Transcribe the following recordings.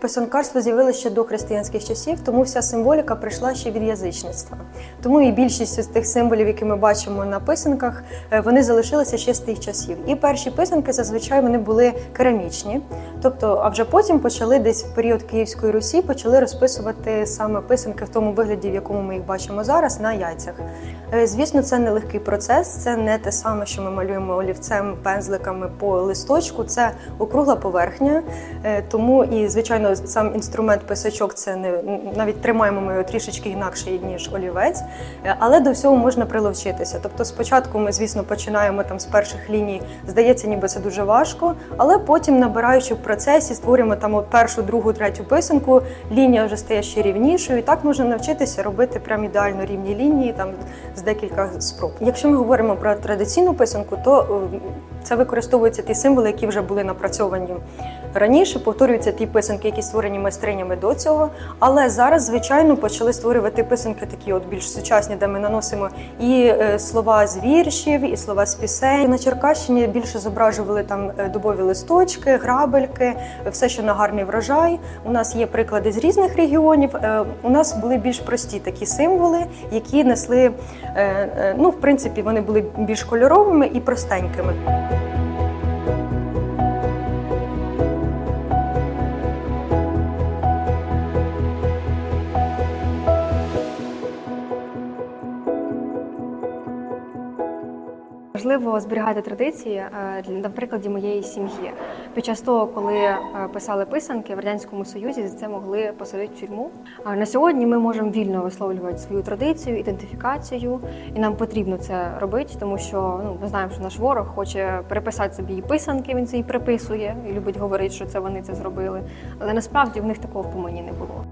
писанкарство з'явилося ще до християнських часів, тому вся символіка прийшла ще від язичництва. Тому і більшість з тих символів, які ми бачимо на писанках, е, вони залишилися ще з тих часів. І перші писанки зазвичай вони були керамічні. Тобто, а вже потім почали десь в період Київської Русі почали розписувати саме писанки в тому вигляді, в якому ми їх бачимо зараз, на яйцях. Е, Звісно, це не легкий процес, це не те саме, що ми малюємо олівцем, пензликами по листочку. Це округла поверхня. Е, Тому і звичайно сам інструмент писачок це не навіть тримаємо ми його трішечки інакше ніж олівець, Е, але до всього можна приловчитися. Тобто, спочатку ми, звісно, починаємо там з перших ліній, здається, ніби це дуже важко, але потім, набираючи в процесі, створюємо там першу, другу, третю писанку, лінія вже стає ще рівнішою. І так можна навчитися робити прям ідеально рівні лінії там з декілька спроб. Якщо ми говоримо про традиційну писанку, то е, це використовуються ті символи, які вже були напрацьовані раніше. Повторюються ті писанки, які створені майстринями до цього. Але зараз, звичайно, почали створювати писанки такі, от більш сучасні, де ми наносимо і е, слова з віршів, і слова з пісень. На Черкащині більше зображували там е, дубові листочки, грабельки, все, що на гарний врожай. У нас є приклади з різних регіонів. Е, У нас були більш прості такі символи, які несли, ну, в принципі, вони були більш кольоровими і простенькими. Важливо зберігати традиції е, на прикладі моєї сім'ї. Під час того, коли е, писали писанки в радянському союзі, за це могли посадити в тюрму. На сьогодні ми можемо вільно висловлювати свою традицію, ідентифікацію, і нам потрібно це робити, тому що ну ми знаємо, що наш ворог хоче переписати собі і писанки. Він це і приписує, і любить говорити, що це вони це зробили. Але насправді в них такого в помині не було.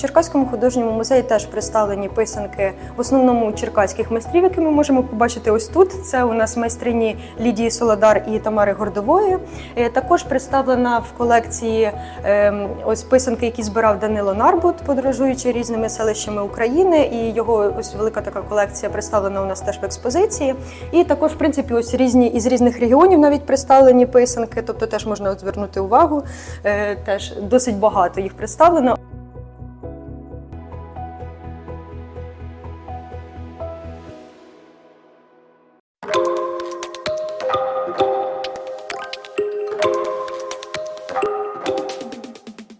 Черкаському художньому музеї теж представлені писанки в основному черкаських майстрів, які ми можемо побачити ось тут. Це у нас майстрині Лідії Солодар і Тамари Гордової. Е, Також представлена в колекції ем, ось писанки, які збирав Данило Нарбут, подорожуючи різними селищами України. І його ось велика така колекція представлена у нас теж в експозиції. І також, в принципі, ось різні із різних регіонів навіть представлені писанки, тобто теж можна звернути увагу. е, Теж досить багато їх представлено.